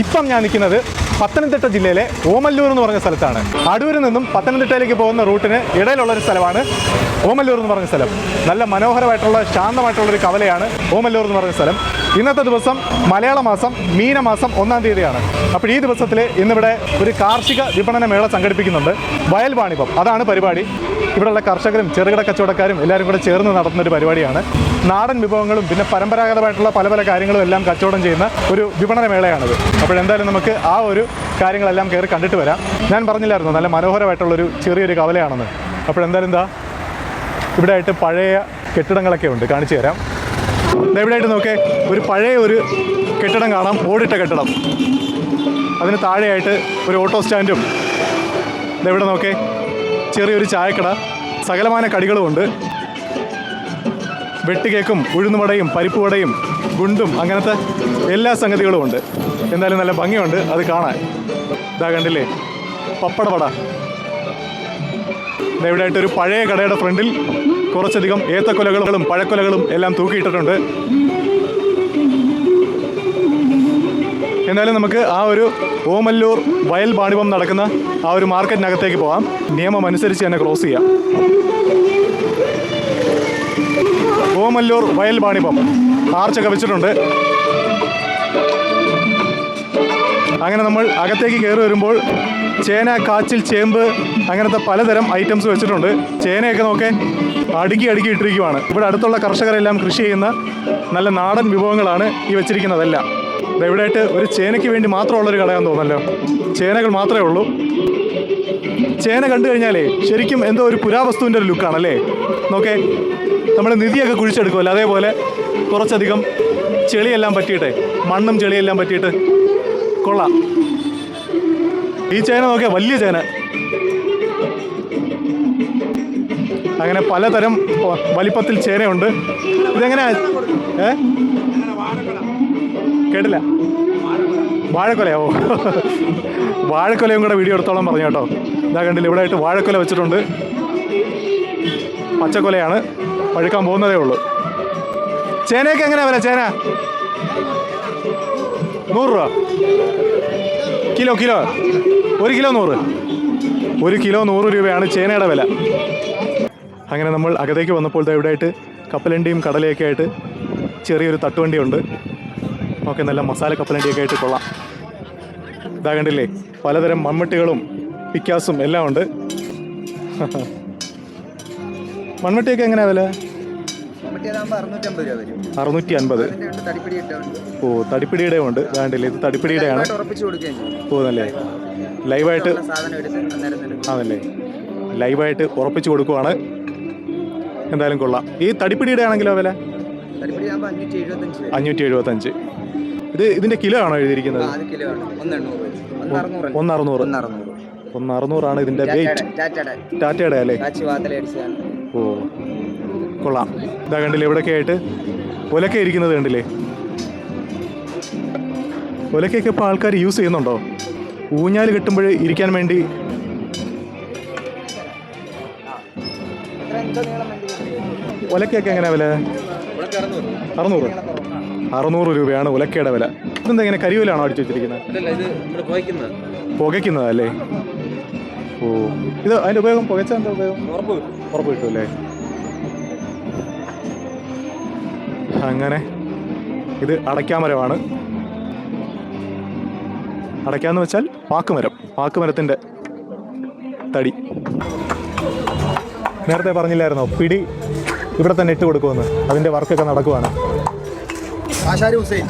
ഇപ്പം ഞാൻ നിൽക്കുന്നത് പത്തനംതിട്ട ജില്ലയിലെ ഓമല്ലൂർ എന്ന് പറഞ്ഞ സ്ഥലത്താണ്. അടൂരിൽ നിന്നും പത്തനംതിട്ടയിലേക്ക് പോകുന്ന റൂട്ടിന് ഇടയിലുള്ള ഒരു സ്ഥലമാണ് ഓമല്ലൂർ എന്ന് പറഞ്ഞ സ്ഥലം. നല്ല മനോഹരമായിട്ടുള്ള ശാന്തമായിട്ടുള്ള ഒരു കവലയാണ് ഓമല്ലൂർ എന്ന് പറഞ്ഞ സ്ഥലം. ഇന്നത്തെ ദിവസം മലയാള മാസം മീനമാസം ഒന്നാം തീയതിയാണ്. അപ്പോൾ ഈ ദിവസത്തിൽ ഇന്നിവിടെ ഒരു കാർഷിക വിപണന മേള സംഘടിപ്പിക്കുന്നുണ്ട്. വയൽ വാണിഭം അതാണ് പരിപാടി. ഇവിടെയുള്ള കർഷകരും ചെറുകിട കച്ചവടക്കാരും എല്ലാവരും കൂടെ ചേർന്ന് നടത്തുന്ന ഒരു പരിപാടിയാണ്. നാടൻ വിഭവങ്ങളും പിന്നെ പരമ്പരാഗതമായിട്ടുള്ള പല പല കാര്യങ്ങളും എല്ലാം കച്ചവടം ചെയ്യുന്ന ഒരു വിപണന മേളയാണിത്. അപ്പോൾ എന്തായാലും നമുക്ക് ആ ഒരു കാര്യങ്ങളെല്ലാം കയറി കണ്ടിട്ട് വരാം. ഞാൻ പറഞ്ഞില്ലായിരുന്നു നല്ല മനോഹരമായിട്ടുള്ളൊരു ചെറിയൊരു കവലയാണെന്ന്. അപ്പോൾ എന്തായാലും എന്താ ഇവിടെ ആയിട്ട് പഴയ കെട്ടിടങ്ങളൊക്കെ ഉണ്ട് കാണിച്ചു തരാം. ആയിട്ട് നോക്കേ ഒരു പഴയ ഒരു കെട്ടിടം കാണാം ഓടിട്ട കെട്ടിടം. അതിന് താഴെയായിട്ട് ഒരു ഓട്ടോ സ്റ്റാൻഡും. ദേ ഇവിടെ നോക്കേ ചെറിയൊരു ചായക്കട സകലമാന കടികളുമുണ്ട് വെട്ടുകേക്കും ഉഴുന്നുവടയും പരിപ്പുവടയും ഗുണ്ടും അങ്ങനത്തെ എല്ലാ സംഗതികളും ഉണ്ട്. എന്തായാലും നല്ല ഭംഗിയുണ്ട്. അത് കാണാൻ. ഇതാ കണ്ടില്ലേ? പപ്പടപട ഇവിടെയായിട്ട് ഒരു പഴയ കടയുടെ ഫ്രണ്ടിൽ കുറച്ചധികം ഏത്തക്കൊലകളും പഴക്കൊലകളും എല്ലാം തൂക്കിയിട്ടിട്ടുണ്ട്. എന്നാലും നമുക്ക് ആ ഒരു ഓമല്ലൂർ വയൽ വാണിഭം നടക്കുന്ന ആ ഒരു മാർക്കറ്റിനകത്തേക്ക് പോകാം നിയമം അനുസരിച്ച് തന്നെ ക്രോസ് ചെയ്യാം. ഓമല്ലൂർ വയൽ വാണിഭം ആർച്ചൊക്കെ വെച്ചിട്ടുണ്ട്. അങ്ങനെ നമ്മൾ അകത്തേക്ക് കയറി വരുമ്പോൾ ചേന കാച്ചിൽ ചേമ്പ് അങ്ങനത്തെ പലതരം ഐറ്റംസ് വെച്ചിട്ടുണ്ട്. ചേനയൊക്കെ നോക്കെ അടുക്കി അടുക്കി ഇട്ടിരിക്കുവാണ്. ഇവിടെ അടുത്തുള്ള കർഷകരെല്ലാം കൃഷി ചെയ്യുന്ന നല്ല നാടൻ വിഭവങ്ങളാണ് ഈ വെച്ചിരിക്കുന്നതെല്ലാം. ഇവിടെയായിട്ട് ഒരു ചേനയ്ക്ക് വേണ്ടി മാത്രമുള്ളൊരു കടയാന്ന് തോന്നല്ലോ. ചേനകൾ മാത്രമേ ഉള്ളൂ. ചേന കണ്ടു കഴിഞ്ഞാലേ ശരിക്കും എന്തോ ഒരു പുരാവസ്തുവിന്റെ ഒരു ലുക്കാണല്ലേ? നോക്കേ നമ്മൾ നിധിയൊക്കെ കുഴിച്ചെടുക്കുമല്ലോ അതേപോലെ കുറച്ചധികം ചെളിയെല്ലാം പറ്റിയിട്ടെ മണ്ണും ചെളിയെല്ലാം പറ്റിയിട്ട് കൊള്ളാം. ഈ ചേന നോക്കിയാൽ വലിയ ചേന അങ്ങനെ പലതരം വലിപ്പത്തിൽ ചേനയുണ്ട്. ഇതെങ്ങനെ ഏ? കേട്ടില്ല. വാഴക്കൊലയോ? വാഴക്കൊലയും കൂടെ വീഡിയോ എടുത്തോളം പറഞ്ഞു കേട്ടോ. ഇതാ കണ്ടില്ല ഇവിടെ ആയിട്ട് വാഴക്കൊല വെച്ചിട്ടുണ്ട്. പച്ചക്കൊലയാണ്. പഴുക്കാൻ പോകുന്നതേ ഉള്ളൂ. ചേനയൊക്കെ എങ്ങനെയാ വില? ചേന? നൂറ് രൂപ. Kilo kilo. ഒരു കിലോ നൂറ്. ഒരു കിലോ നൂറ് രൂപയാണ് ചേനയുടെ വില. അങ്ങനെ നമ്മൾ അകത്തേക്ക് വന്നപ്പോൾ ഇവിടെ ആയിട്ട് കപ്പലണ്ടിയും കടലയൊക്കെ ആയിട്ട് ചെറിയൊരു തട്ടുവണ്ടിയുണ്ട്. ഓക്കെ നല്ല മസാല കപ്പലണ്ടിയൊക്കെ ആയിട്ട് കൊള്ളാം. ഇതാ കണ്ടില്ലേ പലതരം മൺമട്ടികളും പിക്കാസും എല്ലാം ഉണ്ട്. മൺവെട്ടിയൊക്കെ എങ്ങനെയാ വില? അറുന്നൂറ്റി അൻപത്. ഓ തടിപ്പിടിയുടെ ഉണ്ട് വേണ്ടില്ല ഇത് തടിപ്പിടിയുടെയാണ്. പോകുന്നല്ലേ ലൈവായിട്ട് ആണല്ലേ ലൈവായിട്ട് ഉറപ്പിച്ചു കൊടുക്കുവാണ്. എന്തായാലും കൊള്ളാം. ഈ തടിപ്പിടിയുടെ ആണെങ്കിലോ വില അഞ്ഞൂറ്റി എഴുപത്തഞ്ച് ഇത് ഇതിന്റെ കിലോ ആണോ എഴുതിയിരിക്കുന്നത്? ഒന്നറുന്നൂറ് ഒന്നറുന്നൂറാണ് ഇതിന്റെ വെയിറ്റ് ടാറ്റയുടെ. അല്ലേ? ഓ കൊള്ളാം. ഇതാ കണ്ടില്ലേ ഇവിടെയൊക്കെ ആയിട്ട് ഒലക്ക ഇരിക്കുന്നത് കണ്ടില്ലേ? ഒലക്കയൊക്കെ ഇപ്പോൾ ആൾക്കാർ യൂസ് ചെയ്യുന്നുണ്ടോ? ഊഞ്ഞാൽ കിട്ടുമ്പോൾ ഇരിക്കാൻ വേണ്ടി ഒലക്കയൊക്കെ എങ്ങനെയാ വില? അറുന്നൂറ്. അറുന്നൂറ് രൂപയാണ് ഉലക്കയുടെ വില. ഇതെന്താ ഇങ്ങനെ കരിവിലാണോ അടിച്ചു വെച്ചിരിക്കുന്നത്? പുകയ്ക്കുന്നതല്ലേ? ഓ ഇത് അതിന്റെ ഉപയോഗം പുകച്ചാൽ എന്താ ഉപയോഗം? ഉറപ്പ് കിട്ടും. ഉറപ്പ് അങ്ങനെ ഇത് അടയ്ക്കാമരമാണ്. അടയ്ക്കാന്ന് വെച്ചാൽ പാക്കുമരം പാക്കുമരത്തിന്റെ തടി. നേരത്തെ പറഞ്ഞില്ലായിരുന്നോ? പിടി ഇവിടെ തന്നെ ഇട്ട് കൊടുക്കുമെന്ന്. അതിന്റെ വർക്കൊക്കെ നടക്കുവാണ്. ആശാരി ഹുസൈൻ.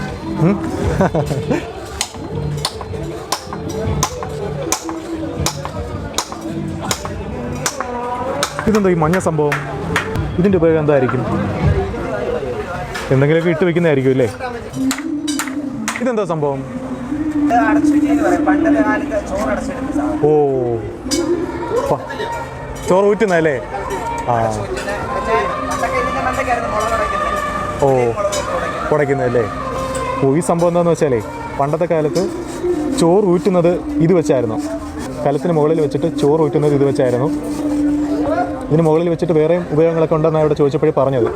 ഇതെന്തോ ഇതെന്താ ഈ മഞ്ഞ സംഭവം? ഇതിന്റെ ഉപയോഗം എന്തായിരിക്കും? എന്തെങ്കിലുമൊക്കെ ഇട്ട് വെക്കുന്നതായിരിക്കും അല്ലേ? ഇതെന്താ സംഭവം? ഓ. ചോറ് ഊറ്റുന്നല്ലേ ആ. ഓ. ഉടയ്ക്കുന്നതല്ലേ ഓ ഈ സംഭവം എന്താണെന്ന് വെച്ചാലേ പണ്ടത്തെ കാലത്ത് ചോറ് ഊറ്റുന്നത് ഇത് വെച്ചായിരുന്നു. കലത്തിന് മുകളിൽ വെച്ചിട്ട് ചോറ് ഊറ്റുന്നത് ഇത് വെച്ചായിരുന്നു. ഇതിന് മുകളിൽ വെച്ചിട്ട് വേറെയും ഉപയോഗങ്ങളൊക്കെ ഉണ്ടെന്നാണ് ഇവിടെ ചോദിച്ചപ്പോഴേ പറഞ്ഞത്.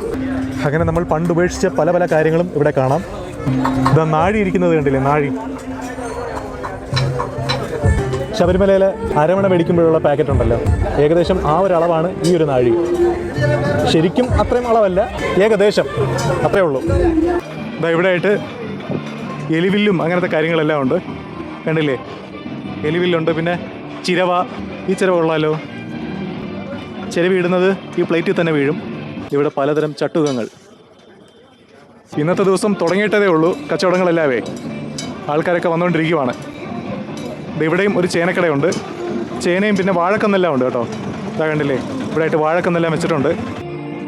അങ്ങനെ നമ്മൾ പണ്ട് ഉപേക്ഷിച്ച പല പല കാര്യങ്ങളും ഇവിടെ കാണാം. ഇതാ നാഴി ഇരിക്കുന്നത് കണ്ടില്ലേ നാഴി. ശബരിമലയിൽ അരമണ മേടിക്കുമ്പോഴുള്ള പാക്കറ്റ് ഉണ്ടല്ലോ. ഏകദേശം ആ ഒരു അളവാണ് ഈ ഒരു നാഴി. ശരിക്കും അത്രയും അളവല്ല ഏകദേശം. അത്രേ ഉള്ളൂ. ഇതാ ഇവിടെ ആയിട്ട് എലിവില്ലും അങ്ങനത്തെ കാര്യങ്ങളെല്ലാം ഉണ്ട്. കണ്ടില്ലേ? എലിവില്ലുണ്ട് പിന്നെ ചിരവ. ഈ ചിരവ ഉള്ളാലോ ചിരവ ഇടുന്നത് ഈ പ്ലേറ്റിൽ തന്നെ വീഴും. ഇവിടെ പലതരം ചട്ടുകങ്ങൾ. ഇന്നത്തെ ദിവസം തുടങ്ങിയിട്ടതേ ഉള്ളൂ കച്ചവടങ്ങളെല്ലാവേ. ആൾക്കാരൊക്കെ വന്നുകൊണ്ടിരിക്കുവാണ് ഇവിടെയും ഒരു ചേനക്കടയുണ്ട്. ചേനയും പിന്നെ വാഴക്കന്നെല്ലാം ഉണ്ട് കേട്ടോ. ഇതാ കണ്ടില്ലേ? ഇവിടെ ആയിട്ട് വാഴക്കന്നെല്ലാം വെച്ചിട്ടുണ്ട്.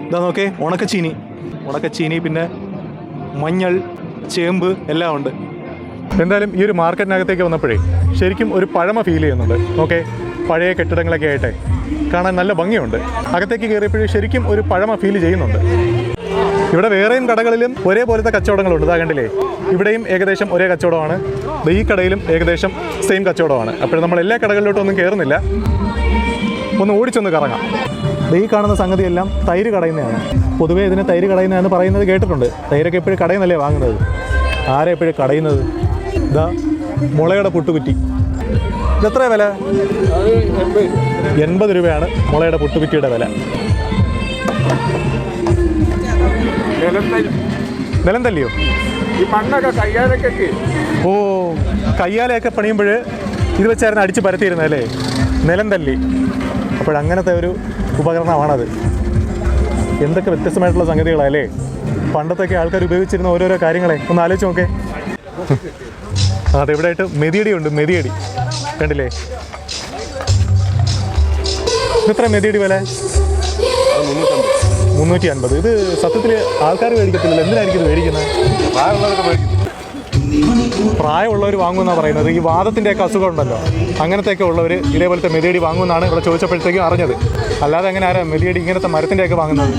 ഇതാ നോക്കേ ഉണക്കച്ചീനി. ഉണക്കച്ചീനി പിന്നെ മഞ്ഞൾ ചേമ്പ് എല്ലാം ഉണ്ട്. എന്തായാലും ഈ ഒരു മാർക്കറ്റിനകത്തേക്ക് വന്നപ്പോഴേ ശരിക്കും ഒരു പഴമ ഫീൽ ചെയ്യുന്നുണ്ട്. ഓക്കെ പഴയ കെട്ടിടങ്ങളൊക്കെ ആയിട്ട് കാണാൻ നല്ല ഭംഗിയുണ്ട്. അകത്തേക്ക് കയറിയപ്പോഴേ ശരിക്കും ഒരു പഴമ ഫീൽ ചെയ്യുന്നുണ്ട്. ഇവിടെ വേറെയും കടകളിലും ഒരേപോലത്തെ കച്ചവടങ്ങളുണ്ട്. ഇതാ കണ്ടില്ലേ? ഇവിടെയും ഏകദേശം ഒരേ കച്ചവടമാണ്. ഈ കടയിലും ഏകദേശം സെയിം കച്ചവടമാണ്. അപ്പോൾ നമ്മൾ എല്ലാ കടകളിലോട്ടൊന്നും കയറുന്നില്ല. ഒന്ന് ഓടിച്ചൊന്ന് കറങ്ങാം. ഈ കാണുന്ന സംഗതിയെല്ലാം തൈര് കടയുന്നതാണ്. പൊതുവേ ഇതിന് തൈര് കടയുന്നതെന്ന് പറയുന്നത് കേട്ടിട്ടുണ്ട്. തൈരൊക്കെ എപ്പോഴും കടയുന്നല്ലേ വാങ്ങുന്നത്? ആരെ എപ്പോഴും കടയുന്നത്? ഇതാ മുളയുടെ പുട്ടുകുറ്റി. ഇതെത്ര വില? എൺപത് രൂപയാണ് മുളയുടെ പുട്ടുകുറ്റിയുടെ വില. നിലം തല്ലിയോ ഓ കയ്യാലയൊക്കെ പണിയുമ്പോൾ ഇത് വെച്ചായിരുന്നു അടിച്ച് പരത്തിയിരുന്നത് അല്ലേ? നിലം തല്ലി അപ്പോഴങ്ങനത്തെ ഒരു ഉപകരണമാണത്. എന്തൊക്കെ വ്യത്യസ്തമായിട്ടുള്ള സംഗതികളാണ് അല്ലേ? പണ്ടത്തൊക്കെ ആൾക്കാർ ഉപയോഗിച്ചിരുന്ന ഓരോരോ കാര്യങ്ങളെ. ഒന്ന് ആലോചിച്ച് നോക്കേ. അതെവിടെ ആയിട്ട് മെതിയടി ഉണ്ട് മെതിയടി. കണ്ടില്ലേ? ഇത്ര മെതിയടി വില? മുന്നൂറ്റി അൻപത് ഇത് സത്യത്തിൽ ആൾക്കാർ മേടിക്കത്തില്ല എന്തിനായിരിക്കും ഇത് മേടിക്കുന്നത് പ്രായമുള്ളവർ വാങ്ങുമെന്നാണ് പറയുന്നത്. ഈ വാദത്തിന്റെയൊക്കെ അസുഖം ഉണ്ടല്ലോ അങ്ങനത്തെയൊക്കെ ഉള്ളവർ ഇതേപോലത്തെ മെതിയടി വാങ്ങുമെന്നാണ് ഇവിടെ ചോദിച്ചപ്പോഴത്തേക്കും അറിഞ്ഞത്. അല്ലാതെ അങ്ങനെ ആരാ മെതിയടി ഇങ്ങനത്തെ മരത്തിന്റെയൊക്കെ വാങ്ങുന്നത്?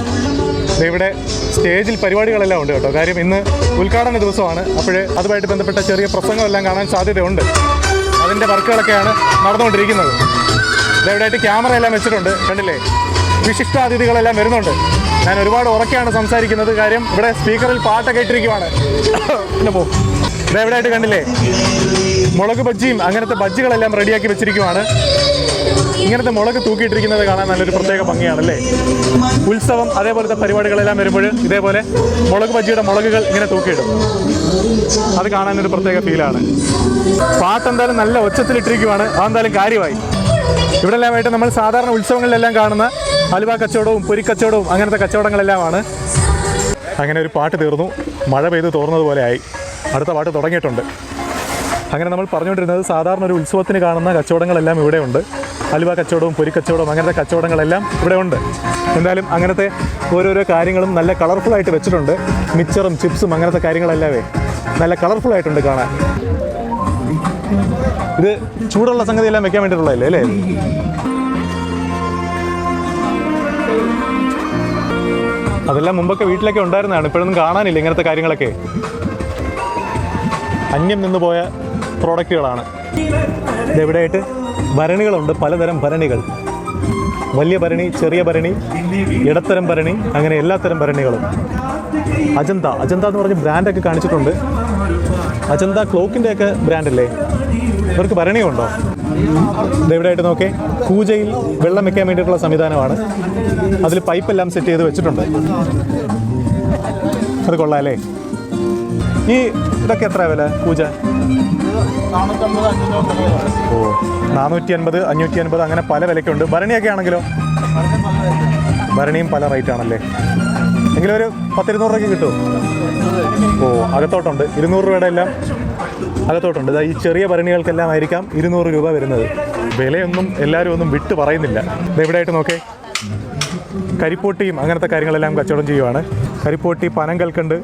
ഇവിടെ സ്റ്റേജിൽ പരിപാടികളെല്ലാം ഉണ്ട് കേട്ടോ. കാര്യം ഇന്ന് ഉദ്ഘാടന ദിവസമാണ്. അപ്പോൾ അതുമായിട്ട് ബന്ധപ്പെട്ട ചെറിയ പ്രസംഗമെല്ലാം കാണാൻ സാധ്യതയുണ്ട്. അതിന്റെ വർക്കുകളൊക്കെയാണ് നടന്നുകൊണ്ടിരിക്കുന്നത്. ഇതെവിടെയായിട്ട് ക്യാമറ എല്ലാം വെച്ചിട്ടുണ്ട്. കണ്ടില്ലേ? വിശിഷ്ടാതിഥികളെല്ലാം വരുന്നുണ്ട്. ഞാൻ ഒരുപാട് ഉറക്കെയാണ് സംസാരിക്കുന്നത്. കാര്യം ഇവിടെ സ്പീക്കറിൽ പാട്ടൊക്കെ ഇട്ടിരിക്കുവാണ്. പിന്നെ പോ. ഇതെവിടെയായിട്ട് കണ്ടില്ലേ? മുളക് ബജ്ജിയും അങ്ങനത്തെ ബജ്ജികളെല്ലാം റെഡിയാക്കി വെച്ചിരിക്കുവാണ്. ഇങ്ങനത്തെ മുളക് തൂക്കിയിട്ടിരിക്കുന്നത് കാണാൻ നല്ലൊരു പ്രത്യേക ഭംഗിയാണല്ലേ? ഉത്സവം അതേപോലത്തെ പരിപാടികളെല്ലാം വരുമ്പോൾ ഇതേപോലെ മുളക് ബജ്ജിയുടെ മുളകുകൾ ഇങ്ങനെ തൂക്കിയിടും. അത് കാണാനൊരു പ്രത്യേക ഫീലാണ്. പാട്ട് എന്തായാലും നല്ല ഒച്ചത്തിലിട്ടിരിക്കുവാണ്. അതെന്തായാലും കാര്യമായി. ഇവിടെ എല്ലാമായിട്ട് നമ്മൾ സാധാരണ ഉത്സവങ്ങളിലെല്ലാം കാണുന്ന അലുവ കച്ചവടവും പൊരിക്കച്ചവടവും അങ്ങനത്തെ കച്ചവടങ്ങളെല്ലാമാണ്. അങ്ങനെ ഒരു പാട്ട് തീർന്നു. മഴ പെയ്ത് തോർന്നതുപോലെ ആയി. അടുത്ത പാട്ട് തുടങ്ങിയിട്ടുണ്ട്. അങ്ങനെ നമ്മൾ പറഞ്ഞുകൊണ്ടിരുന്നത് സാധാരണ ഒരു ഉത്സവത്തിന് കാണുന്ന കച്ചവടങ്ങളെല്ലാം ഇവിടെ അലുവ കച്ചവടവും പൊരിക്കച്ചവടവും അങ്ങനത്തെ കച്ചവടങ്ങളെല്ലാം ഇവിടെ ഉണ്ട്. എന്തായാലും അങ്ങനത്തെ ഓരോരോ കാര്യങ്ങളും നല്ല കളർഫുൾ ആയിട്ട് വെച്ചിട്ടുണ്ട്. മിച്ചറും ചിപ്സും അങ്ങനത്തെ കാര്യങ്ങളെല്ലാമേ നല്ല കളർഫുൾ ആയിട്ടുണ്ട് കാണാൻ. ഇത് ചൂടുള്ള സംഗതി എല്ലാം വെക്കാൻ വേണ്ടിയിട്ടുള്ളതല്ലേ അല്ലേ? അതെല്ലാം മുമ്പൊക്കെ വീട്ടിലൊക്കെ ഉണ്ടായിരുന്നതാണ്. ഇപ്പോഴൊന്നും കാണാനില്ല ഇങ്ങനത്തെ കാര്യങ്ങളൊക്കെ. അന്യം നിന്ന് പോയ പ്രോഡക്റ്റുകളാണ് ഇതെവിടെയായിട്ട് ഭരണികളുണ്ട് പലതരം ഭരണികൾ. വലിയ ഭരണി ചെറിയ ഭരണി ഇടത്തരം ഭരണി അങ്ങനെ എല്ലാത്തരം ഭരണികളും. അജന്ത അജന്ത എന്ന് പറഞ്ഞ് ബ്രാൻഡൊക്കെ കാണിച്ചിട്ടുണ്ട്. അജന്ത ക്ലോക്കിന്റെ ഒക്കെ ബ്രാൻഡല്ലേ ഇവർക്ക് ഭരണിയുണ്ടോ? ഇതെവിടെയായിട്ട് നോക്കേ. പൂജയിൽ വെള്ളം വെക്കാൻ വേണ്ടിയിട്ടുള്ള സംവിധാനമാണ്. അതിൽ പൈപ്പെല്ലാം സെറ്റ് ചെയ്ത് വെച്ചിട്ടുണ്ട്. അത് കൊള്ളാം അല്ലേ? ഈ ഇതൊക്കെ എത്ര വില? പൂജ? ഓ നാനൂറ്റി അൻപത് അഞ്ഞൂറ്റി അൻപത് അങ്ങനെ പല വിലയ്ക്കുണ്ട്. ഭരണിയൊക്കെ ആണെങ്കിലോ? ഭരണിയും പല റേറ്റ് ആണല്ലേ? എങ്കിലും ഒരു പത്തിരുന്നൂറ് രൂപയ്ക്ക് കിട്ടുമോ? ഓ അകത്തോട്ടുണ്ട്. ഇരുന്നൂറ് രൂപയുടെ എല്ലാം അകത്തോട്ടുണ്ട്. ഈ ചെറിയ ഭരണികൾക്കെല്ലാം ആയിരിക്കാം ഇരുന്നൂറ് രൂപ വരുന്നത്. വിലയൊന്നും എല്ലാവരും ഒന്നും വിട്ട് പറയുന്നില്ല. ഇതെവിടെയായിട്ട് നോക്കേ. കരിപ്പോട്ടിയും അങ്ങനത്തെ കാര്യങ്ങളെല്ലാം കച്ചവടം ചെയ്യുവാണ്. കരിപ്പോട്ടി പനം കൽക്കണ്ട്.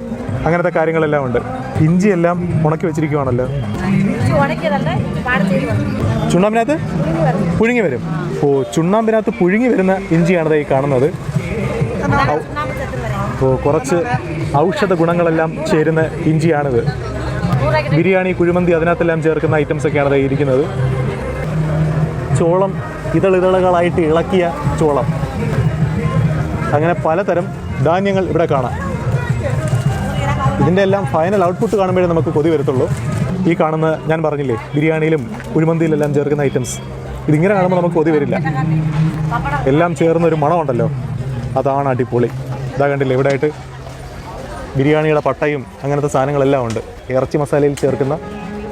അങ്ങനത്തെ കാര്യങ്ങളെല്ലാം ഉണ്ട്. ഇഞ്ചി എല്ലാം ഉണക്കി വെച്ചിരിക്കുവാണല്ലോ. ചുണ്ണാമ്പിനകത്ത്? പുഴുങ്ങി വരും. ഓ ചുണ്ണാമ്പിനകത്ത് പുഴുങ്ങി വരുന്ന ഇഞ്ചിയാണ് ഈ കാണുന്നത്. ഓ കുറച്ച് ഔഷധ ഗുണങ്ങളെല്ലാം ചേരുന്ന ഇഞ്ചിയാണിത്. ബിരിയാണി കുഴിമന്തി അതിനകത്തെല്ലാം ചേർക്കുന്ന ഐറ്റംസ് ഒക്കെയാണ് ഇരിക്കുന്നത്. ചോളം ഇതളിതളുകളായിട്ട് ഇളക്കിയ ചോളം. അങ്ങനെ പലതരം ധാന്യങ്ങൾ ഇവിടെ കാണാം. ഇതിന്റെ എല്ലാം ഫൈനൽ ഔട്ട്പുട്ട് കാണുമ്പോഴേ നമുക്ക് കൊതി വരത്തുള്ളൂ. ഈ കാണുന്ന ഞാൻ പറഞ്ഞില്ലേ ബിരിയാണിയിലും കുഴിമന്തിയിലെല്ലാം ചേർക്കുന്ന ഐറ്റംസ് ഇതിങ്ങനെ കാണുമ്പോൾ നമുക്ക് കൊതി വരില്ല. എല്ലാം ചേർന്ന ഒരു മണമുണ്ടല്ലോ. അതാണ് അടിപൊളി. ഇതാ കണ്ടില്ലേ ഇവിടെ ആയിട്ട് ബിരിയാണിയുടെ പട്ടയും അങ്ങനത്തെ സാധനങ്ങളെല്ലാം ഉണ്ട്. ഇറച്ചി മസാലയിൽ ചേർക്കുന്ന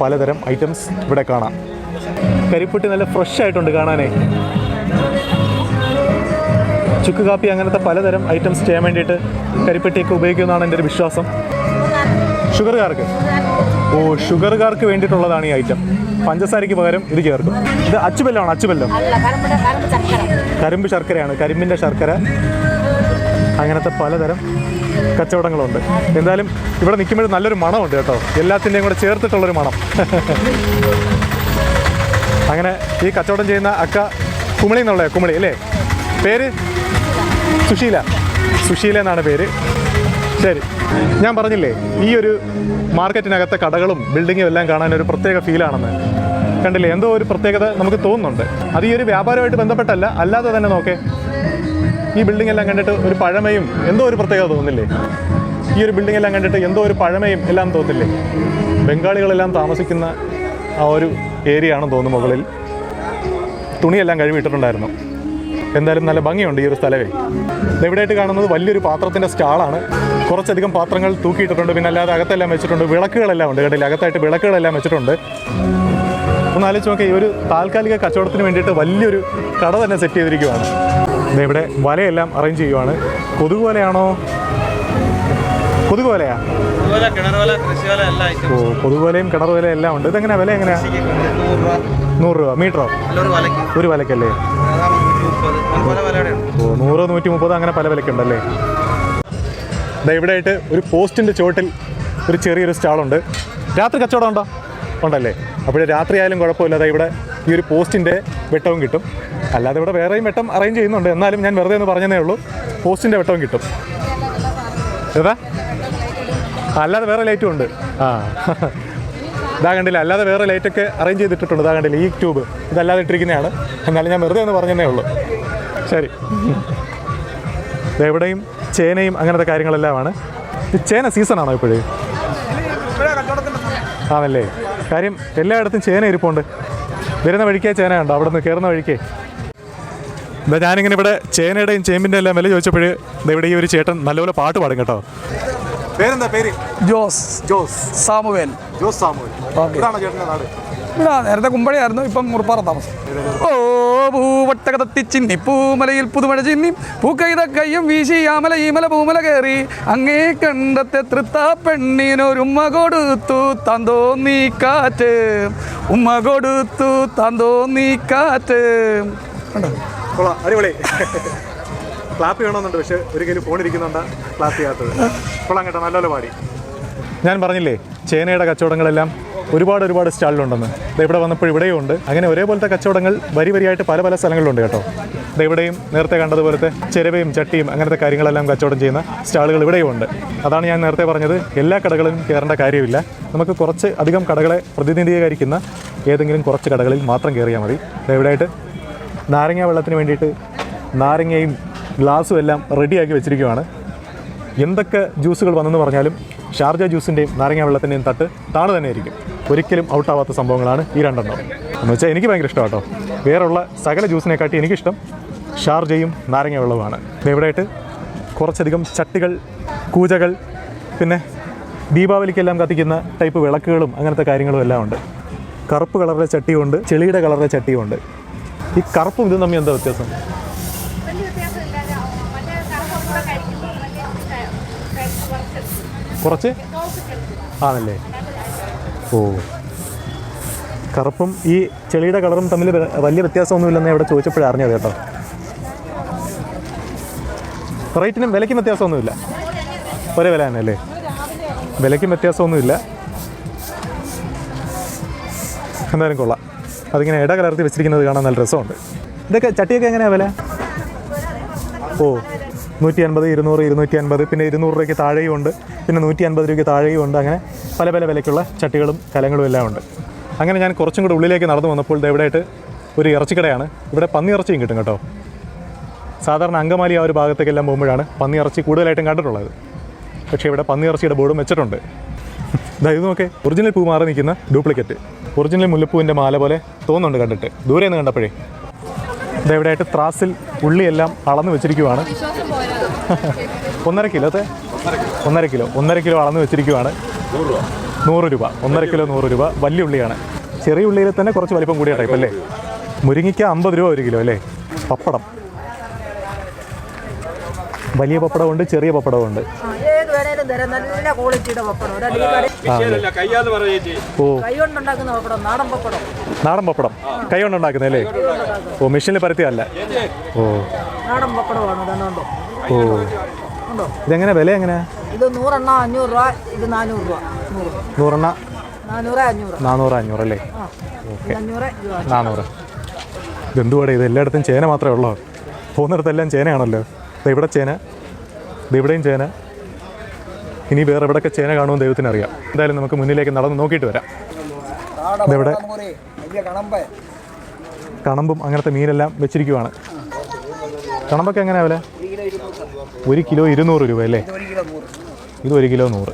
പലതരം ഐറ്റംസ് ഇവിടെ കാണാം. കരിപ്പുട്ടി നല്ല ഫ്രഷ് ആയിട്ടുണ്ട് കാണാനേ. ചുക്ക് കാപ്പി അങ്ങനത്തെ പലതരം ഐറ്റംസ് ചെയ്യാൻ വേണ്ടിയിട്ട് കരിപ്പെട്ടിയൊക്കെ ഉപയോഗിക്കുന്നതാണ് എന്റെ ഒരു വിശ്വാസം. ഷുഗറുകാർക്ക്. ഓ ഷുഗറുകാർക്ക് വേണ്ടിയിട്ടുള്ളതാണ് ഈ ഐറ്റം പഞ്ചസാരയ്ക്ക് പകരം ഇത് ചേർക്കും. ഇത് അച്ചുബെല്ലമാണ് അച്ചുബെല്ലം. കരിമ്പ് ശർക്കരയാണ് കരിമ്പിന്റെ ശർക്കര. അങ്ങനത്തെ പലതരം കച്ചവടങ്ങളുണ്ട്. എന്തായാലും ഇവിടെ നിൽക്കുമ്പോൾ നല്ലൊരു മണമുണ്ട് കേട്ടോ. എല്ലാത്തിന്റെയും കൂടെ ചേർത്തിട്ടുള്ളൊരു മണം. അങ്ങനെ ഈ കച്ചവടം ചെയ്യുന്ന അക്ക കുമളി എന്നുള്ളത് കുമളി അല്ലേ? പേര്? സുശീല. സുശീല എന്നാണ് പേര്. ശരി. ഞാൻ പറഞ്ഞില്ലേ ഈ ഒരു മാർക്കറ്റിനകത്തെ കടകളും ബിൽഡിങ്ങും എല്ലാം കാണാൻ ഒരു പ്രത്യേക ഫീലാണെന്ന് കണ്ടില്ലേ എന്തോ ഒരു പ്രത്യേകത നമുക്ക് തോന്നുന്നുണ്ട്. അത് ഈ ഒരു വ്യാപാരമായിട്ട് ബന്ധപ്പെട്ടല്ല അല്ലാതെ തന്നെ നോക്കേ. ഈ ബിൽഡിംഗ് എല്ലാം കണ്ടിട്ട് ഒരു പഴമയും എന്തോ ഒരു പ്രത്യേകത തോന്നില്ലേ? ഈ ഒരു ബിൽഡിംഗ് എല്ലാം കണ്ടിട്ട് എന്തോ ഒരു പഴമയും എല്ലാം തോന്നില്ലേ? ബംഗാളികളെല്ലാം താമസിക്കുന്ന ആ ഒരു ഏരിയ ആണെന്ന് തോന്നുന്നു മുകളിൽ. തുണിയെല്ലാം കഴുകിയിട്ടുണ്ടായിരുന്നു എന്തായാലും നല്ല ഭംഗിയുണ്ട് ഈ ഒരു സ്ഥലമേ. ഇവിടെയായിട്ട് കാണുന്നത് വലിയൊരു പാത്രത്തിന്റെ സ്റ്റാളാണ്. കുറച്ചധികം പാത്രങ്ങൾ തൂക്കിയിട്ടിട്ടുണ്ട്. പിന്നെ അല്ലാതെ അകത്തെല്ലാം വെച്ചിട്ടുണ്ട്. വിളക്കുകളെല്ലാം ഉണ്ട് കണ്ടില്ല? അകത്തായിട്ട് വിളക്കുകളെല്ലാം വെച്ചിട്ടുണ്ട്. ഒന്ന് ആലോചിച്ച് നോക്കി ഈ ഒരു താൽക്കാലിക കച്ചവടത്തിന് വേണ്ടിയിട്ട് വലിയൊരു കട തന്നെ സെറ്റ് ചെയ്തിരിക്കുവാണ്. ഇവിടെ വലയെല്ലാം അറേഞ്ച് ചെയ്യുവാണ്. കൊതുക് വലയാണോ കൊതുക് വലയാ വല വല ഓ കൊതുക് വലയും കിണർ വലയും എല്ലാം ഉണ്ട്. ഇതെങ്ങനെയാ വില എങ്ങനെയാ? നൂറ് രൂപ. മീറ്ററോ? ഒരു വിലക്കല്ലേ നൂറ് നൂറ്റി മുപ്പത് അങ്ങനെ പല വിലക്കുണ്ടല്ലേ? ദാ ഇവിടെ ആയിട്ട് ഒരു പോസ്റ്റിന്റെ ചുവട്ടിൽ ഒരു ചെറിയൊരു സ്റ്റാളുണ്ട്. രാത്രി കച്ചവടം ഉണ്ടോ? ഉണ്ടല്ലേ. അപ്പോൾ രാത്രി ആയാലും കുഴപ്പമില്ല. ഇവിടെ ഈ ഒരു പോസ്റ്റിന്റെ വെട്ടവും കിട്ടും. അല്ലാതെ ഇവിടെ വേറെയും വെട്ടം അറേഞ്ച് ചെയ്യുന്നുണ്ട്. എന്നാലും ഞാൻ വെറുതെ ഒന്ന് പറഞ്ഞതേ ഉള്ളൂ. പോസ്റ്റിന്റെ വെട്ടവും കിട്ടും. ഏതാ? അല്ലാതെ വേറെ ലൈറ്റും ഉണ്ട്. ആ. ഇതാ കണ്ടില്ല അല്ലാതെ വേറെ ലൈറ്റൊക്കെ അറേഞ്ച് ചെയ്തിട്ടുണ്ട് ഇതാ കണ്ടില്ല ഈ ട്യൂബ് ഇതല്ലാതെ ഇട്ടിരിക്കുന്നതാണ്. എന്നാലും ഞാൻ വെറുതെ ഒന്ന് പറഞ്ഞതേ ഉള്ളൂ. ശരി. ദേ ഇവിടെയും ചേനയും അങ്ങനത്തെ കാര്യങ്ങളെല്ലാമാണ്. ചേന സീസണാണോ ഇപ്പോഴേ? ആണല്ലേ. കാര്യം എല്ലായിടത്തും ചേന ഇരിപ്പുണ്ട്. വരുന്ന വഴിക്കേ ചേന ഉണ്ടോ അവിടെ നിന്ന് കയറുന്ന വഴിക്കേ. എന്താ ഞാനിങ്ങനെ ഇവിടെ ചേനയുടെയും ചേമ്പിന്റെ എല്ലാം വില ചോദിച്ചപ്പോൾ ഇവിടെ ഈ ഒരു ചേട്ടൻ നല്ലപോലെ പാട്ട് പാടും കേട്ടോ. പേരെന്താ പേര്? ജോസ്. ജോസ്. സാമുവേൽ. ജോസ് സാമുവേൽ. ഓക്കേ. ഇതാണോ ചേട്ടന്റെ നാട്? ഇവിടെ നേരത്തെ കുമ്പഴയായിരുന്നു ഇപ്പം മുറിപ്പാറ താമസം. ഓ പൂവട്ടക തത്തിച്ചിന്നി പൂമലയിൽ പുതുമഴ ചിന്നി പൂക്കൈത കയ്യും വീശി ആമല ഈമല പൂമല കയറി. അങ്ങേ കണ്ടത്തെ തൃത്ത പെണ്ണിനൊരുമ്മ കൊടുത്തു തന്തോ നീ കാറ്റ്. ഉമ്മ കൊടുത്തു തന്തോ നീ കാറ്റ്. അടിപൊളി. ക്ലാപ്പ് ചെയ്യണമെന്നുണ്ട് പക്ഷെ ഒരിക്കലും ഫോൺ ഇരിക്കുന്നുണ്ട് ക്ലാപ്പ് ചെയ്യാത്തത്. കൊള്ളാം കേട്ടോ നല്ലപോലെ പാടി. ഞാൻ പറഞ്ഞില്ലേ ചേനയുടെ കച്ചവടങ്ങളെല്ലാം ഒരുപാട് ഒരുപാട് സ്റ്റാളിലുണ്ടെന്ന്. ഇവിടെ വന്നപ്പോൾ ഇവിടെയും ഉണ്ട്. അങ്ങനെ ഒരേപോലത്തെ കച്ചവടങ്ങൾ വരി വരിയായിട്ട് പല പല സ്ഥലങ്ങളിലുണ്ട് കേട്ടോ. ഇവിടെയും നേരത്തെ കണ്ടതുപോലത്തെ ചെരവയും ചട്ടിയും അങ്ങനത്തെ കാര്യങ്ങളെല്ലാം കച്ചവടം ചെയ്യുന്ന സ്റ്റാളുകൾ ഇവിടെയും ഉണ്ട്. അതാണ് ഞാൻ നേരത്തെ പറഞ്ഞത് എല്ലാ കടകളിലും കയറേണ്ട കാര്യമില്ല. നമുക്ക് കുറച്ച് അധികം കടകളെ പ്രതിനിധീകരിക്കുന്ന ഏതെങ്കിലും കുറച്ച് കടകളിൽ മാത്രം കയറിയാൽ മതി. ഇവിടെയായിട്ട് നാരങ്ങ വെള്ളത്തിന് വേണ്ടിയിട്ട് നാരങ്ങയും ഗ്ലാസും എല്ലാം റെഡിയാക്കി വെച്ചിരിക്കുകയാണ് എന്തൊക്കെ ജ്യൂസുകൾ വന്നെന്ന് പറഞ്ഞാലും ഷാർജ ജ്യൂസിന്റെയും നാരങ്ങ വെള്ളത്തിന്റെയും തട്ട് താണ് തന്നെ ആയിരിക്കും ഒരിക്കലും ഔട്ടാവാത്ത സംഭവങ്ങളാണ് ഈ രണ്ടെണ്ണം. എന്ന് വെച്ചാൽ എനിക്ക് ഭയങ്കര ഇഷ്ടമാണ് കേട്ടോ വേറുള്ള സകല ജ്യൂസിനെക്കാട്ടി എനിക്കിഷ്ടം ഷാർജയും നാരങ്ങ വെള്ളവുമാണ്. ഇവിടെയായിട്ട് കുറച്ചധികം ചട്ടികൾ കൂജകൾ പിന്നെ ദീപാവലിക്കെല്ലാം കത്തിക്കുന്ന ടൈപ്പ് വിളക്കുകളും അങ്ങനത്തെ കാര്യങ്ങളും എല്ലാം ഉണ്ട്. കറുപ്പ് കളറിലെ ചട്ടിയുണ്ട് ചെളിയുടെ കളറിലെ ചട്ടിയുമുണ്ട് ഈ കറുപ്പും ഇതും തമ്മിൽ എന്താ വ്യത്യാസം വലിയ വ്യത്യാസമില്ല മറ്റേ കറുപ്പം കൂടെ കഴിക്കുമ്പോൾ മറ്റേ കുറച്ച്? ആണല്ലേ? ഓ. കറുപ്പും ഈ ചെളിയുടെ കളറും തമ്മിൽ വലിയ വ്യത്യാസമൊന്നുമില്ലെന്ന് ഇവിടെ ചോദിച്ചപ്പോഴേ അറിഞ്ഞത് കേട്ടോ. റേറ്റിനും വിലയ്ക്കും വ്യത്യാസമൊന്നുമില്ല. ഒരേ വില തന്നെ അല്ലേ? വിലയ്ക്കും വ്യത്യാസമൊന്നുമില്ല. എന്തായാലും കൊള്ളാം. അതിങ്ങനെ ഇട കലർത്തി വെച്ചിരിക്കുന്നത് കാണാൻ നല്ല രസമുണ്ട്. ഇതൊക്കെ ചട്ടിയൊക്കെ എങ്ങനെയാണ് വില? ഓ. നൂറ്റി അൻപത് ഇരുന്നൂറ് ഇരുന്നൂറ്റി അൻപത് പിന്നെ ഇരുന്നൂറ് രൂപയ്ക്ക് താഴെയും ഉണ്ട് പിന്നെ നൂറ്റി അൻപത് രൂപയ്ക്ക് താഴെയും ഉണ്ട്. അങ്ങനെ പല പല വിലയ്ക്കുള്ള ചട്ടികളും കലങ്ങളും എല്ലാം ഉണ്ട്. അങ്ങനെ ഞാൻ കുറച്ചും കൂടെ ഉള്ളിലേക്ക് നടന്നു വന്നപ്പോൾ ഇവിടെയായിട്ട് ഒരു ഇറച്ചിക്കടയാണ്. ഇവിടെ പന്നി ഇറച്ചിയും കിട്ടും കേട്ടോ. സാധാരണ അങ്കമാലി ആ ഒരു ഭാഗത്തേക്കെല്ലാം പോകുമ്പോഴാണ് പന്നി ഇറച്ചി കൂടുതലായിട്ടും കണ്ടിട്ടുള്ളത്. പക്ഷേ ഇവിടെ പന്നി ഇറച്ചിയുടെ ബോർഡും വെച്ചിട്ടുണ്ട്. ഇത് നോക്കേ ഒറിജിനൽ പൂ മാറി നിൽക്കുന്ന ഡ്യൂപ്ലിക്കറ്റ്. ഒറിജിനൽ മുല്ലപ്പൂവിന്റെ മാല പോലെ തോന്നുന്നുണ്ട് കണ്ടിട്ട്. ദൂരെ നിന്ന് കണ്ടപ്പോഴേ. ഇതാ ഇവിടെയായിട്ട് ത്രാസിൽ ഉള്ളിയെല്ലാം അളന്ന് വെച്ചിരിക്കുവാണ്. ഒന്നര കിലോ അതെ? ഒന്നര കിലോ. ഒന്നര കിലോ അളന്ന് വെച്ചിരിക്കുവാണ്. നൂറ് രൂപ. ഒന്നര കിലോ നൂറ് രൂപ. വലിയ ഉള്ളിയാണ്. ചെറിയ ഉള്ളിയിൽ തന്നെ കുറച്ച് വലിപ്പം കൂടിയ ടൈപ്പ് അല്ലേ? മുരിങ്ങിക്ക അമ്പത് രൂപ ഒരു കിലോ അല്ലേ? പപ്പടം. വലിയ പപ്പടമുണ്ട് ചെറിയ പപ്പടമുണ്ട് വേണേലും തരാം. നല്ല ക്വാളിറ്റിയുടെ പപ്പടം. കൈകൊണ്ടുണ്ടാക്കുന്ന പപ്പടം നാടൻ പപ്പടം. നാടൻ പപ്പടം. കൈകൊണ്ടുണ്ടാക്കുന്ന അല്ലേ? ഓ മെഷീനിൽ പരത്തിയല്ല ഓ. നാടൻ പപ്പടമാണ്. ഇതുണ്ടോ ഓ. ഇതെങ്ങനെ വില എങ്ങനെ ഇത് നൂറെണ്ണ അഞ്ഞൂറ് രൂപ ഇത് നാനൂറ് രൂപ. നൂറ്. നൂറെണ്ണ? നാനൂറ് അഞ്ഞൂറ്. നാനൂറ് അഞ്ഞൂറ് അല്ലേ? അഞ്ഞൂറ്. നാനൂറ്. ഇതെന്തുവാടെ? ഇത് എല്ലായിടത്തും ചേന മാത്രമേ ഉള്ളൂ? പോകുന്നിടത്തെല്ലാം ചേനയാണല്ലോ. ഇവിടെ ചേന. ഇവിടെയും ചേന. ഇനി വേറെ എവിടെയൊക്കെ ചേന കാണുമെന്ന് ദൈവത്തിന് അറിയാം എന്തായാലും നമുക്ക് മുന്നിലേക്ക് നടന്ന് നോക്കിയിട്ട് വരാം. ഇതെവിടെ? കണമ്പും അങ്ങനത്തെ മീനെല്ലാം വെച്ചിരിക്കുവാണ്. കണമ്പൊക്കെ എങ്ങനെയാ ഒരു കിലോ ഇരുന്നൂറ് രൂപ അല്ലേ? ഇത് ഒരു കിലോ നൂറ്.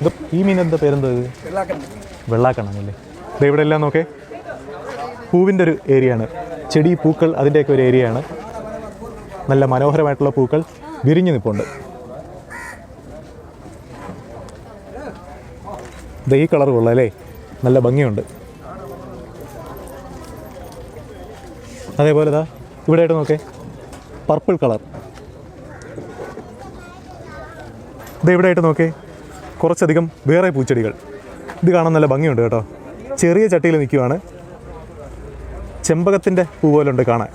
ഇത് ഈ മീൻ എന്താ പേരെന്താ ഇത്? വെള്ളാക്കണ്ണല്ലേ ഇവിടെ എല്ലാം നോക്കേ. പൂവിന്റെ ഒരു ഏരിയയാണ്. ചെടി പൂക്കൾ അതിന്റെയൊക്കെ ഒരു ഏരിയയാണ്. നല്ല മനോഹരമായിട്ടുള്ള പൂക്കൾ വിരിഞ്ഞു നിൽപ്പുണ്ട് ഈ കളർ കൊള്ളാം അല്ലേ? നല്ല ഭംഗിയുണ്ട്. അതേപോലെ ഇതാ ഇവിടെ ആയിട്ട് നോക്കേ. പർപ്പിൾ കളർ ഇത് ഇവിടെ ആയിട്ട് നോക്കേ. കുറച്ചധികം വേറെ പൂച്ചെടികൾ. ഇത് കാണാൻ നല്ല ഭംഗിയുണ്ട് കേട്ടോ. ചെറിയ ചട്ടിയിൽ നിൽക്കുവാണ്. ചെമ്പകത്തിന്റെ പൂ പോലുണ്ട് കാണാൻ.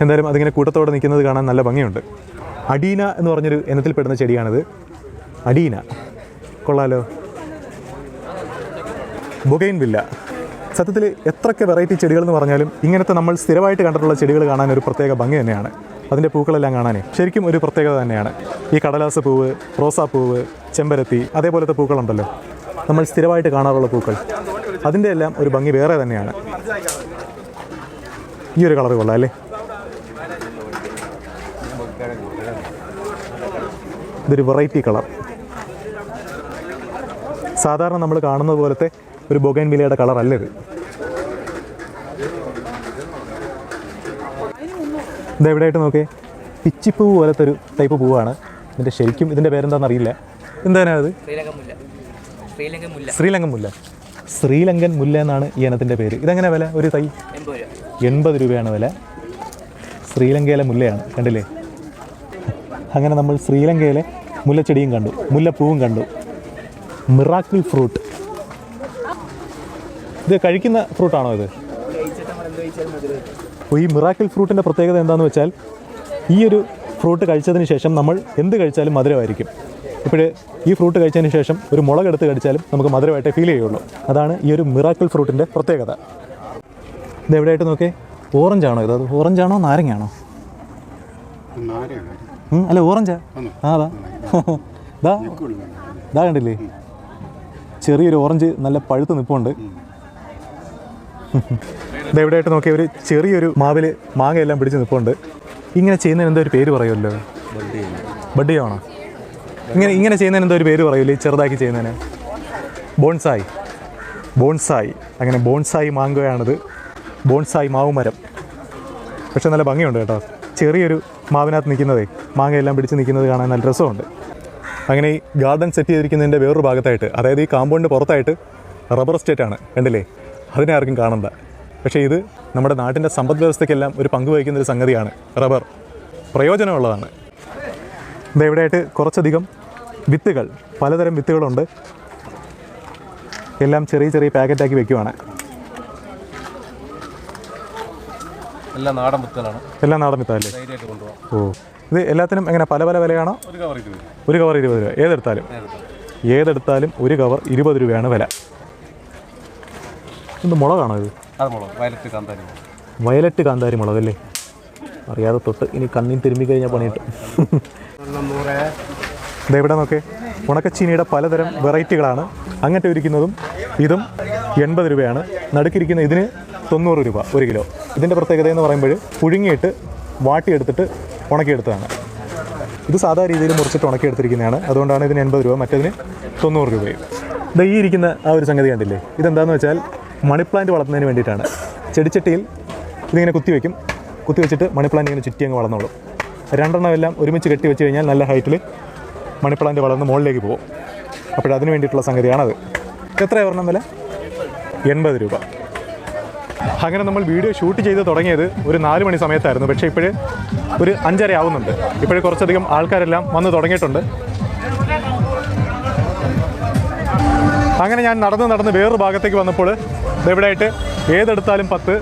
എന്തായാലും അതിങ്ങനെ കൂട്ടത്തോടെ നിൽക്കുന്നത് കാണാൻ നല്ല ഭംഗിയുണ്ട്. അടീന എന്ന് പറഞ്ഞൊരു ഇനത്തിൽപ്പെടുന്ന ചെടിയാണിത്. അടീന കൊള്ളാലോ. Bougainvillea. സത്യത്തിൽ എത്രയൊക്കെ വെറൈറ്റി ചെടികൾ എന്ന് പറഞ്ഞാലും ഇങ്ങനത്തെ നമ്മൾ സ്ഥിരമായിട്ട് കണ്ടിട്ടുള്ള ചെടികൾ കാണാൻ ഒരു പ്രത്യേക ഭംഗി തന്നെയാണ്. അതിന്റെ പൂക്കളെല്ലാം കാണാനേ ശരിക്കും ഒരു പ്രത്യേകത തന്നെയാണ്. ഈ കടലാസ് പൂവ് റോസാപ്പൂവ് ചെമ്പരത്തി അതേപോലത്തെ പൂക്കളുണ്ടല്ലോ. നമ്മൾ സ്ഥിരമായിട്ട് കാണാറുള്ള പൂക്കൾ. അതിന്റെ എല്ലാം ഒരു ഭംഗി വേറെ തന്നെയാണ്. ഈ ഒരു കളർ കൊള്ളാം അല്ലേ? ഇതൊരു വെറൈറ്റി കളർ. സാധാരണ നമ്മൾ കാണുന്ന പോലത്തെ ഒരു ബൊഗൈൻ വിലയുടെ കളർ അല്ല ഇത്. ഇത് എവിടെയായിട്ട് നോക്കേ. പിച്ചിപ്പൂ പോലത്തെ ഒരു ടൈപ്പ് പൂവാണ്. ഇതിന്റെ ശരിക്കും ഇതിന്റെ പേരെന്താണെന്ന് അറിയില്ല. എന്താണ് അത്? ശ്രീലങ്കൻ മുല്ല ശ്രീലങ്കൻ മുല്ല എന്നാണ് ഈ ഇനത്തിന്റെ പേര്. ഇതെങ്ങനെ വില? ഒരു തൈ? എൺപത് രൂപയാണ് വില. ശ്രീലങ്കയിലെ മുല്ലയാണ്. കണ്ടില്ലേ? അങ്ങനെ നമ്മൾ ശ്രീലങ്കയിലെ മുല്ലച്ചെടിയും കണ്ടു. മുല്ലപ്പൂവും കണ്ടു. Miracle fruit. ഇത് കഴിക്കുന്ന ഫ്രൂട്ടാണോ ഇത്? അപ്പോൾ ഈ മിറാക്കിൾ ഫ്രൂട്ടിന്റെ പ്രത്യേകത എന്താണെന്ന് വെച്ചാൽ ഈ ഒരു ഫ്രൂട്ട് കഴിച്ചതിന് ശേഷം നമ്മൾ എന്ത് കഴിച്ചാലും മധുരമായിരിക്കും. ഇപ്പോൾ ഈ ഫ്രൂട്ട് കഴിച്ചതിന് ശേഷം ഒരു മുളകെടുത്ത് കഴിച്ചാലും നമുക്ക് മധുരമായിട്ടേ ഫീൽ ചെയ്യുള്ളൂ. അതാണ് ഈ ഒരു മിറാക്കിൾ ഫ്രൂട്ടിന്റെ പ്രത്യേകത. ഇത് എവിടെയായിട്ട് നോക്കേ ഓറഞ്ചാണോ ഇത്? അത് ഓറഞ്ചാണോ നാരങ്ങയാണോ? അല്ല ഓറഞ്ചാ ആ? അതാ. ഇതാ കണ്ടില്ലേ? ചെറിയൊരു ഓറഞ്ച് നല്ല പഴുത്ത് നിൽപ്പുണ്ട് ഇതെവിടെയായിട്ട് നോക്കിയ ഒരു ചെറിയൊരു മാവിൽ മാങ്ങയെല്ലാം പിടിച്ച് നിൽപ്പുണ്ട് ഇങ്ങനെ ചെയ്യുന്നതിന് എന്തോ ഒരു പേര് പറയുമല്ലോ? ബഡിയാണോ ചെയ്യാണോ ഇങ്ങനെ ഇങ്ങനെ ചെയ്യുന്നതിന് എന്തോ ഒരു പേര് പറയൂലേ ചെറുതാക്കി ചെയ്യുന്നതിന്? ബോൺസായി. ബോൺസായി. അങ്ങനെ ബോൺസായി മാങ്കോയാണിത് ബോൺസായി മാവ് മരം പക്ഷെ നല്ല ഭംഗിയുണ്ട് കേട്ടോ. ചെറിയൊരു മാവിനകത്ത് നിൽക്കുന്നതേ മാങ്ങയെല്ലാം പിടിച്ച് നിൽക്കുന്നത് കാണാൻ നല്ല രസമുണ്ട്. അങ്ങനെ ഈ ഗാർഡൻ സെറ്റ് ചെയ്തിരിക്കുന്നതിന്റെ വേറൊരു ഭാഗത്തായിട്ട് അതായത് ഈ കാമ്പൗണ്ടിന്റെ പുറത്തായിട്ട് റബ്ബർ എസ്റ്റേറ്റ് ആണ് കണ്ടില്ലേ? അതിനെ ആർക്കും കാണണ്ട. പക്ഷേ ഇത് നമ്മുടെ നാട്ടിന്റെ സമ്പദ് വ്യവസ്ഥയ്ക്കെല്ലാം ഒരു പങ്ക് വഹിക്കുന്ന ഒരു സംഗതിയാണ് റബ്ബർ പ്രയോജനമുള്ളതാണ്. ഇതെവിടെയായിട്ട് കുറച്ചധികം വിത്തുകൾ പലതരം വിത്തുകളുണ്ട്. എല്ലാം ചെറിയ ചെറിയ പാക്കറ്റാക്കി വെക്കുവാണ്. എല്ലാം നാടൻ വിത്തുകളാണ്. എല്ലാം നാടൻ വിത്തല്ലേ ധൈര്യമായിട്ട് കൊണ്ടുപോകാം. ഓ ഇത് എല്ലാത്തിനും എങ്ങനെ പല പല വിലയാണോ? ഒരു കവർ ഇരുപത് ഒരു കവർ ഇരുപത് രൂപ. ഏതെടുത്താലും? ഏതെടുത്താലും ഒരു കവർ ഇരുപത് രൂപയാണ് വില. ഇത് മുളകാണോ ഇത്? അത് മുളക്. വയലറ്റ് കാന്താരി വയലറ്റ് കാന്താരി മുളകല്ലേ അറിയാതെ തൊട്ട് ഇനി കണ്ണിൽ തിരുമ്പി കഴിഞ്ഞാൽ പണിയിട്ട്. ഇതെവിടെ നോക്കേ. ഉണക്കച്ചീനിയുടെ പലതരം വെറൈറ്റികളാണ് അങ്ങനത്തെ ഇരിക്കുന്നതും ഇതും എൺപത് രൂപയാണ്. നടുക്കിരിക്കുന്ന ഇതിന് തൊണ്ണൂറ് രൂപ ഒരു കിലോ. ഇതിന്റെ പ്രത്യേകത എന്ന് പറയുമ്പോൾ പുഴുങ്ങിയിട്ട് വാട്ടിയെടുത്തിട്ട് ഉണക്കിയെടുത്തതാണ്. ഇത് സാധാ രീതിയിൽ മുറിച്ചിട്ട് ഉണക്കിയെടുത്തിരിക്കുന്നതാണ്. അതുകൊണ്ടാണ് ഇതിന് എൺപത് രൂപ മറ്റതിന് തൊണ്ണൂറ് രൂപയും. ദാ ഈ ഇരിക്കുന്ന ആ ഒരു സംഗതി കണ്ടില്ലേ? ഇതെന്താണെന്ന് വെച്ചാൽ മണി പ്ലാന്റ് വളർത്തുന്നതിന് വേണ്ടിയിട്ടാണ്. ചെടിച്ചട്ടിയിൽ ഇതിങ്ങനെ കുത്തി വയ്ക്കും കുത്തി വെച്ചിട്ട് പ്ലാന്റ് ഇങ്ങനെ ചുറ്റി അങ്ങ് വളർന്നോളും. രണ്ടെണ്ണം എല്ലാം ഒരുമിച്ച് കെട്ടി വെച്ച് കഴിഞ്ഞാൽ നല്ല ഹൈറ്റിൽ മണി പ്ലാന്റ് വളർന്ന് മുകളിലേക്ക് പോകും. അപ്പോഴതിന് വേണ്ടിയിട്ടുള്ള സംഗതിയാണത്. എത്രയാണ് ഒരെണ്ണം വില? എൺപത് രൂപ. അങ്ങനെ നമ്മൾ വീഡിയോ ഷൂട്ട് ചെയ്ത് തുടങ്ങിയത് ഒരു നാല് മണി സമയത്തായിരുന്നു. പക്ഷേ ഇപ്പോഴേ ഒരു അഞ്ചര ആവുന്നുണ്ട്. ഇപ്പോഴേ കുറച്ചധികം ആൾക്കാരെല്ലാം വന്ന് തുടങ്ങിയിട്ടുണ്ട്. അങ്ങനെ ഞാൻ നടന്ന് നടന്ന് വേറൊരു ഭാഗത്തേക്ക് വന്നപ്പോൾ ഇതെവിടെയായിട്ട് ഏതെടുത്താലും പത്ത്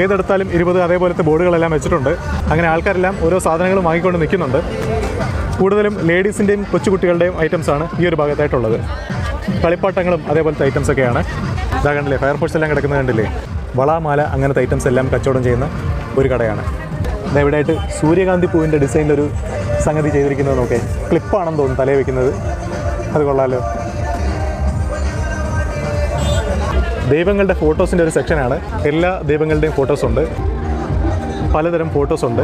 ഏതെടുത്താലും ഇരുപത് അതേപോലത്തെ ബോർഡുകളെല്ലാം വെച്ചിട്ടുണ്ട്. അങ്ങനെ ആൾക്കാരെല്ലാം ഓരോ സാധനങ്ങളും വാങ്ങിക്കൊണ്ട് നിൽക്കുന്നുണ്ട്. കൂടുതലും ലേഡീസിന്റെയും കൊച്ചുകുട്ടികളുടെയും ഐറ്റംസാണ് ഈ ഒരു ഭാഗത്തായിട്ടുള്ളത്. കളിപ്പാട്ടങ്ങളും അതേപോലത്തെ ഐറ്റംസൊക്കെയാണ്. ഇതാ കണ്ടില്ലേ ഫയർഫോഴ്സ് എല്ലാം കിടക്കുന്നത് കണ്ടില്ലേ? വളമാല അങ്ങനത്തെ ഐറ്റംസ് എല്ലാം കച്ചവടം ചെയ്യുന്ന ഒരു കടയാണ്. ഇതാ ഇവിടെയായിട്ട് സൂര്യകാന്തി പൂവിന്റെ ഡിസൈനിലൊരു സംഗതി ചെയ്തിരിക്കുന്നത് നോക്കേ. ക്ലിപ്പാണെന്ന് തോന്നുന്നു തലയിൽ വെക്കുന്നത്. അത് കൊള്ളാലോ. ദൈവങ്ങളുടെ ഫോട്ടോസിന്റെ ഒരു സെക്ഷനാണ് എല്ലാ ദൈവങ്ങളുടെയും ഫോട്ടോസ് ഉണ്ട്. പലതരം ഫോട്ടോസ് ഉണ്ട്.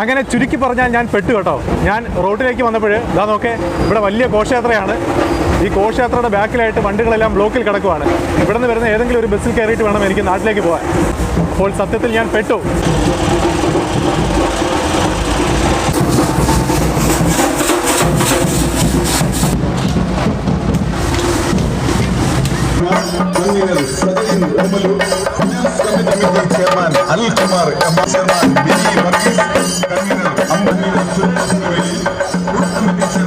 അങ്ങനെ ചുരുക്കി പറഞ്ഞാൽ ഞാൻ പെട്ടു കേട്ടോ. ഞാൻ റോഡിലേക്ക് വന്നപ്പോൾ ഇതാ നോക്കേ ഇവിടെ വലിയ ഘോഷയാത്രയാണ്. ഈ ഘോഷയാത്രയുടെ ബാക്കിലായിട്ട് വണ്ടികളെല്ലാം ബ്ലോക്കിൽ കിടക്കുവാണ്. ഇവിടെ നിന്ന് വരുന്ന ഏതെങ്കിലും ഒരു ബസ്സിൽ കയറിയിട്ട് വേണം എനിക്ക് നാട്ടിലേക്ക് പോകാൻ. അപ്പോൾ സത്യത്തിൽ ഞാൻ പെട്ടു. criminals studying Omalu Finance Committee Chairman Al Kumar M. Chairman B. Varghese Convener Ambani Rasul Good Committee